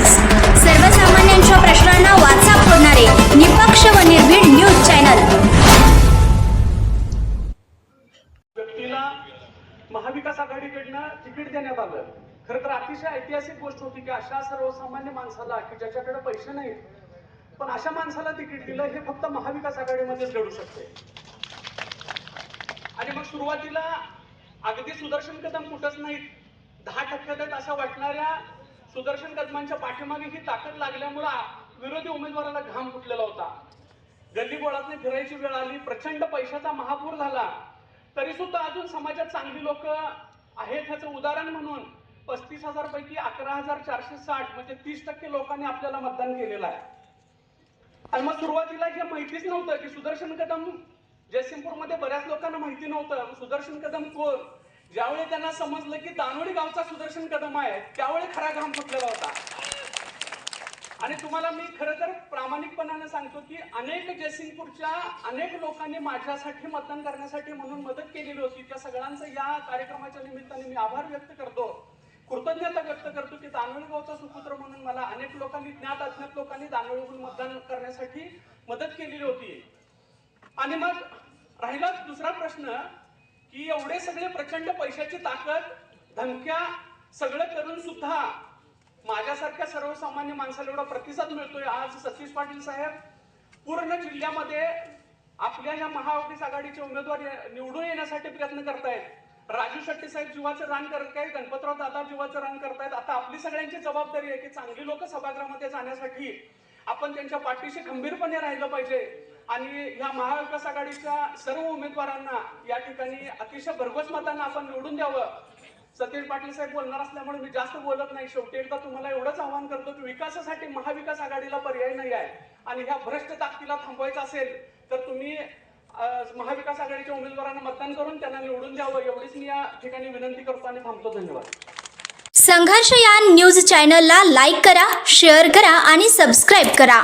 Times सर्वसामान्यांच्या प्रश्नांना वाचा फोडणारे निपक्ष व निर्भीड न्यूज चॅनल. व्यक्तीला महाविकास आघाडीकडनं तिकीट देण्यात आलं खर तर अतिशय ऐतिहासिक गोष्ट होती की अशा सर्वसामान्य माणसाला की ज्याच्याकडे पैसे नाहीत पण अशा माणसाला तिकीट दिलं हे फक्त महाविकास आघाडीमध्ये घडू शकते. आणि मग सुरुवातीला अगदी सुदर्शन कदम कुठंच नाहीत दहा टक्क्यात अशा वाटणाऱ्या सुदर्शन कदमांच्या पाठीमागे ही ताकद लागल्यामुळं विरोधी उमेदवाराला घाम फुटलेला होता. गल्ली बोळातने फिरायची वेळ आली प्रचंड पैशाचा महापूर झाला. तरी सुद्धा अजून समाजात चांगली लोक आहेत ह्याचं उदाहरण म्हणून पस्तीस हजार पैकी अकरा हजार चारशे साठ म्हणजे तीस टक्के लोकांनी आपल्याला मतदान केलेलं आहे. आणि मग सुरुवातीला हे माहितीच नव्हतं की सुदर्शन कदम जयसिंगपूरमध्ये बऱ्याच लोकांना माहिती नव्हतं. सुदर्शन कदम कोण? ज्यावेळी त्यांना समजलं की दानोडी गावचा सुदर्शन कदम आहे त्यावेळी खरा घाम फुटलेला होता. आणि तुम्हाला मी खरं तर प्रामाणिकपणाने सांगतो की अनेक जयसिंगपूरच्या अनेक लोकांनी माझ्यासाठी मतदान करण्यासाठी म्हणून मदत केलेली होती. त्या सगळ्यांचं या कार्यक्रमाच्या निमित्ताने मी आभार व्यक्त करतो. कृतज्ञता व्यक्त करतो की दानोळी गावचा सुपुत्र म्हणून मला अनेक लोकांनी ज्ञात अज्ञात लोकांनी दानोळीहून मतदान करण्यासाठी मदत केलेली होती. आणि मग राहिला दुसरा प्रश्न की एवढे सगळे प्रचंड पैशाची ताकद धमक्या सगळं करून सुद्धा माझ्यासारख्या सर्वसामान्य माणसाला एवढा प्रतिसाद मिळतोय आज सतीश पाटील साहेब. पूर्ण जिल्ह्यामध्ये आपल्या या महाविकास आघाडीचे उमेदवार निवडून येण्यासाठी प्रयत्न करतायत. राजू शेट्टी साहेब जीवाचं रान करत आहेत गणपतराव दादा जीवाचं रान करतायत. आता आपली सगळ्यांची जबाबदारी आहे की चांगली लोक सभागृहामध्ये जाण्यासाठी आपण त्यांच्या पाठीशी खंबीरपणे राहिलं पाहिजे. आणि या महाविकास आघाडीच्या सर्व उमेदवारांना या ठिकाणी अतिशय भरघोस मतांना आपण निवडून द्यावं. सतीश पाटील साहेब बोलणार असल्यामुळे मी जास्त बोलत नाही. शेवटी एकदा तुम्हाला एवढंच आव्हान करतो की विकासासाठी महाविकास आघाडीला पर्याय नाही आहे. आणि ह्या भ्रष्ट ताकदीला थांबवायचं असेल तर तुम्ही महाविकास आघाडीच्या उमेदवारांना मतदान करून त्यांना निवडून द्यावं. एवढीच मी या ठिकाणी विनंती करतो आणि थांबतो. धन्यवाद. संघर्षयान न्यूज चॅनलला लाईक करा शेअर करा आणि सबस्क्राईब करा.